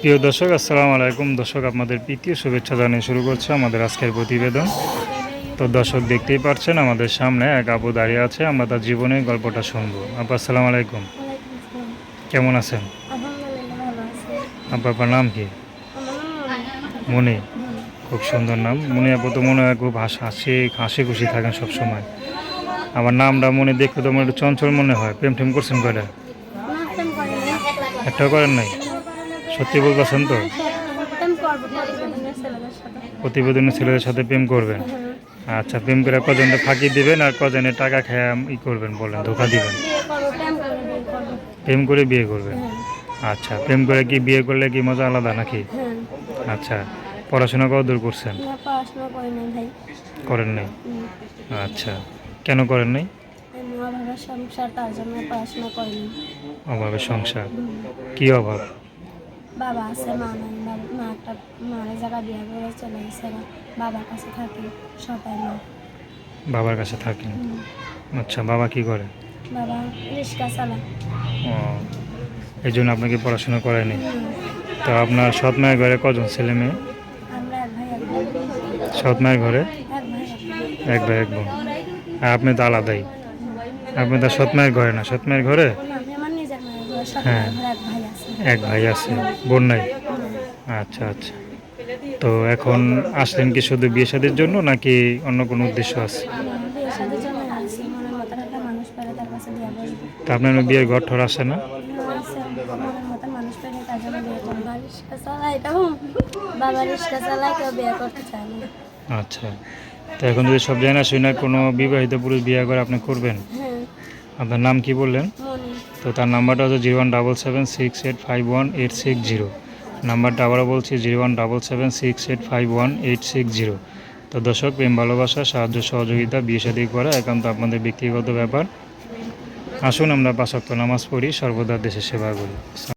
প্রিয় দর্শক আসসালামু আলাইকুম। দর্শক আপনাদের প্রীতীয় শুভেচ্ছা জানিয়ে শুরু করছে আমাদের আজকের প্রতিবেদন। তো দর্শক দেখতেই পাচ্ছেন আমাদের সামনে এক আপু দাঁড়িয়ে আছে আমরা তার জীবনের গল্পটা শুনব। আপু আসসালামু আলাইকুম। কেমন আছেন? ভালো আপনার নাম কি? আমার মনি। খুব সুন্দর নাম। মনি আপু তো মনে হয় খুব হাসি হাসি খুশি থাকেন সবসময়। আমার নামটা মনে দেখতে তো মনে একটু চঞ্চল মনে হয়। প্রেম টেম করছেন কয়টা? একটাও করেন নাই? সত্যি বলতেছেন তো প্রতিবেদনের ছেলেদের সাথে। প্রেম করবেন আচ্ছা প্রেম করে কজনে ফাঁকি দিবেন আর কজনে টাকা খেয়ে ই করবেন বলেন ধোকা দিবেন প্রেম করে বিয়ে করবেন আচ্ছা প্রেম করে কি বিয়ে করলে কি মজা আলাদা নাকি। আচ্ছা পড়াশোনা কত দূর করছেন। করেন নাই আচ্ছা কেন করেন নাই অভাবের সংসার। কি অভাব বাবা আছে মা নাই মা একটা মায়ের জায়গা বিয়ে করে চলে গেছে বাবার কাছে থাকি সবাই মা। বাবার কাছে থাকেন আচ্ছা বাবা কি করে? বাবা রিক্সা চালায়। ও এই জন্য আপনাকে পড়াশোনা করেনি হুম। তো আপনার সৎ মায়ের ঘরে কজন ছেলে মেয়ে? আমরা এক ভাই এক বোন। সৎ মায়ের ঘরে? এক ভাই এক বোন। এক ভাই এক বোন। আর আপনি তো আলাদাই। আপনি তো সৎ মায়ের ঘরে না। সৎ মায়ের ঘরে না, আমি আমার নিজের মায়ের ঘরে সব হ্যাঁ। এক ভাই আছে। বোন নাই আচ্ছা আচ্ছা। তো এখন আসলেন কি শুধু বিয়ে শাদির জন্য নাকি অন্য কোনো উদ্দেশ্য আছে? তা আপনার বিয়ের ঘর ঠর আসে না? আচ্ছা। তো এখন যদি সব জানা শুনে কোনো বিবাহিত পুরুষ বিয়ে করে আপনি করবেন? হ্যাঁ। আপনার নাম কি বললেন? তো তার নাম্বারটা হচ্ছে zero one double seven six eight five one eight six zero. নাম্বারটা আবারও বলছি, zero one double seven six eight five one eight six zero. তো দর্শক, প্রেম, ভালোবাসা, সাহায্য, সহযোগিতা, বিয়ে সাদী করা একান্ত আপনাদের ব্যক্তিগত ব্যাপার। আসুন আমরা পাশাক্ত নামাজ পড়ি, সর্বদা দেশের সেবা করি।